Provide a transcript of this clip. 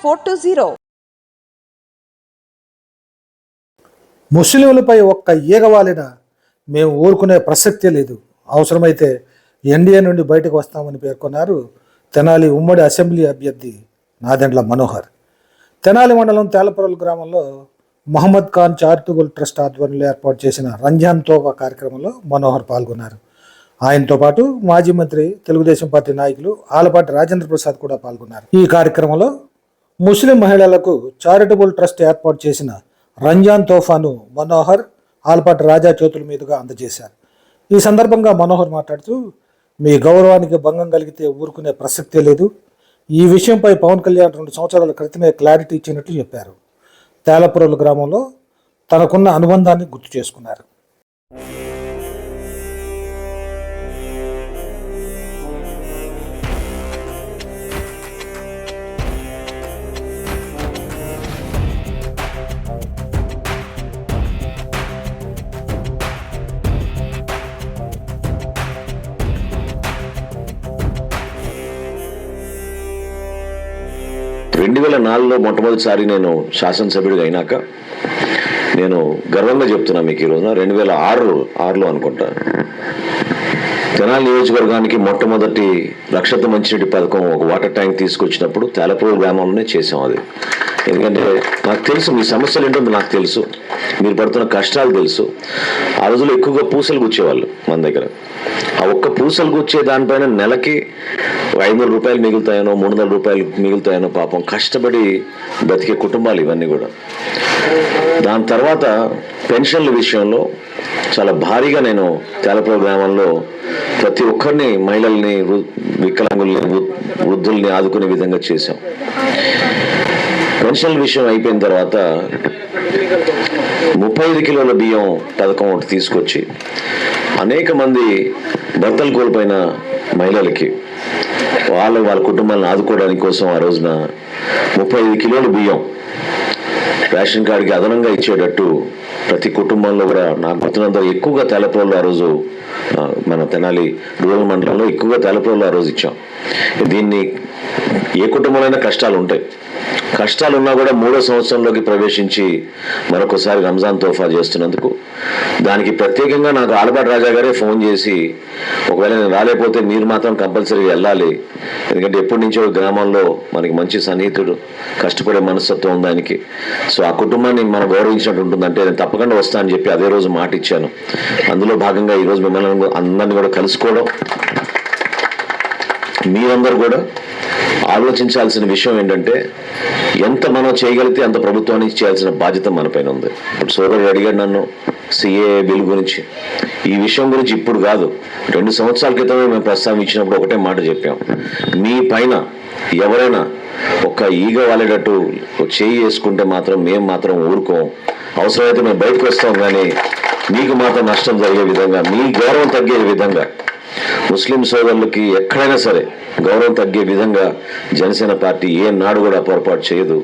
four two zero. ముస్లింలపై ఒక్క ఈగవాలిన మేము ఊరుకునే ప్రసక్తే లేదు. అవసరమైతే ఎన్డీఏ నుండి బయటకు వస్తామని పేర్కొన్నారు తెనాలి ఉమ్మడి అసెంబ్లీ అభ్యర్థి నాదెండ్ల మనోహర్. తెనాలి మండలం తేలపురల్ గ్రామంలో మహమ్మద్ ఖాన్ చారిటబుల్ ట్రస్ట్ ఆధ్వర్యంలో ఏర్పాటు చేసిన రంజాన్ తోబా కార్యక్రమంలో మనోహర్ పాల్గొన్నారు. ఆయనతో పాటు మాజీ మంత్రి తెలుగుదేశం పార్టీ నాయకులు ఆలపాటి రాజేంద్ర ప్రసాద్ కూడా పాల్గొన్నారు. ఈ కార్యక్రమంలో ముస్లిం మహిళలకు చారిటబుల్ ట్రస్ట్ ఏర్పాటు చేసిన రంజాన్ తోఫాను మనోహర్ ఆల్పాటి రాజా చేతుల మీదుగా అందజేశారు. ఈ సందర్భంగా మనోహర్ మాట్లాడుతూ మీ గౌరవానికి భంగం కలిగితే ఊరుకునే ప్రసక్తే లేదు. ఈ విషయంపై పవన్ కళ్యాణ్ రెండు సంవత్సరాల క్రితమే క్లారిటీ ఇచ్చినట్లు చెప్పారు. తేలపురలు గ్రామంలో తనకున్న అనుబంధాన్ని గుర్తు చేసుకున్నారు. రెండు వేల నాలుగులో మొట్టమొదటిసారి నేను శాసనసభ్యుడిగా అయినాక నేను గర్వంగా చెప్తున్నా మీకు ఈ రోజున రెండు వేల ఆరు ఆరులో అనుకుంటా. తెనాలి నియోజకవర్గానికి మొట్టమొదటి రక్షత మంచినీటి పథకం ఒక వాటర్ ట్యాంక్ తీసుకొచ్చినప్పుడు తేలపూరు గ్రామంలోనే చేసాం అది. ఎందుకంటే నాకు తెలుసు మీ సమస్యలు ఏంటో నాకు తెలుసు. మీరు పడుతున్న కష్టాలు తెలుసు. ఆ రోజుల్లో ఎక్కువగా పూసలు గుచ్చేవాళ్ళు మన దగ్గర. ఆ ఒక్క పూసలు గుచ్చే దానిపైన నెలకి ఐదు వందల రూపాయలు మిగులుతాయనో మూడు వందల రూపాయలు మిగులుతాయనో పాపం కష్టపడి బతికే కుటుంబాలు ఇవన్నీ కూడా. దాని తర్వాత పెన్షన్ల విషయంలో చాలా భారీగా నేను తేలపుర గ్రామంలో ప్రతి ఒక్కరిని మహిళల్ని వృ- వికలాంగుల్ని వృద్ధుల్ని ఆదుకునే విధంగా చేశాం. పెన్షన్ల విషయం అయిపోయిన తర్వాత ముప్పై ఐదు కిలోల బియ్యం పథకం ఒకటి తీసుకొచ్చి అనేక మంది భర్తలు కోల్పోయిన మహిళలకి వాళ్ళ వాళ్ళ కుటుంబాలను ఆదుకోవడానికి కోసం ఆ రోజున ముప్పై ఐదు కిలోల బియ్యం రేషన్ కార్డుకి అదనంగా ఇచ్చేటట్టు ప్రతి కుటుంబంలో కూడా నాకు గుర్తున్నంత ఎక్కువగా తెలపరోళ్ళు ఆ రోజు మన తెనాలి రూరల్ మండలంలో ఎక్కువగా తెలపరోళ్ళు ఆ రోజు ఇచ్చాం. దీన్ని ఏ కుటుంబంలో కష్టాలు ఉంటాయి. కష్టాలు ఉన్నా కూడా మూడో సంవత్సరంలోకి ప్రవేశించి మరొకసారి రంజాన్ తోఫా చేస్తున్నందుకు. దానికి ప్రత్యేకంగా నాకు ఆలపాటి రాజా గారే ఫోన్ చేసి ఒకవేళ నేను రాలేకపోతే మీరు మాత్రం కంపల్సరీ వెళ్ళాలి. ఎందుకంటే ఎప్పటి నుంచో గ్రామంలో మనకి మంచి సన్నిహితుడు కష్టపడే మనస్తత్వం ఉంది ఆయనకి. సో ఆ కుటుంబాన్ని మనం గౌరవించినట్టు ఉంటుందంటే నేను తప్పకుండా వస్తానని చెప్పి అదే రోజు మాట ఇచ్చాను. అందులో భాగంగా ఈరోజు మిమ్మల్ని అందరినీ కూడా కలుసుకోవడం మీరందరూ కూడా ఆలోచించాల్సిన విషయం ఏంటంటే ఎంత మనం చేయగలిగితే అంత ప్రభుత్వానికి చేయాల్సిన బాధ్యత మనపైన ఉంది. ఇప్పుడు సోదరుడు అడిగాడు నన్ను సిఏ బిల్ గురించి. ఈ విషయం గురించి ఇప్పుడు కాదు. రెండు సంవత్సరాల క్రితమే మేము ప్రస్తావించినప్పుడు ఒకటే మాట చెప్పాం. మీ పైన ఎవరైనా ఒక ఈగ వాలేటట్టు ఒక చేయి వేసుకుంటే మాత్రం మేము మాత్రం ఊరుకోం. అవసరమైతే మేము బయటకు వస్తాం కానీ మీకు మాత్రం నష్టం జరిగే విధంగా మీ గౌరవం తగ్గే విధంగా ముస్లిం సోదరులకి ఎక్కడైనా సరే గౌరవం తగ్గే విధంగా జనసేన పార్టీ ఏ నాడు కూడా పొరపాటు చేయదు.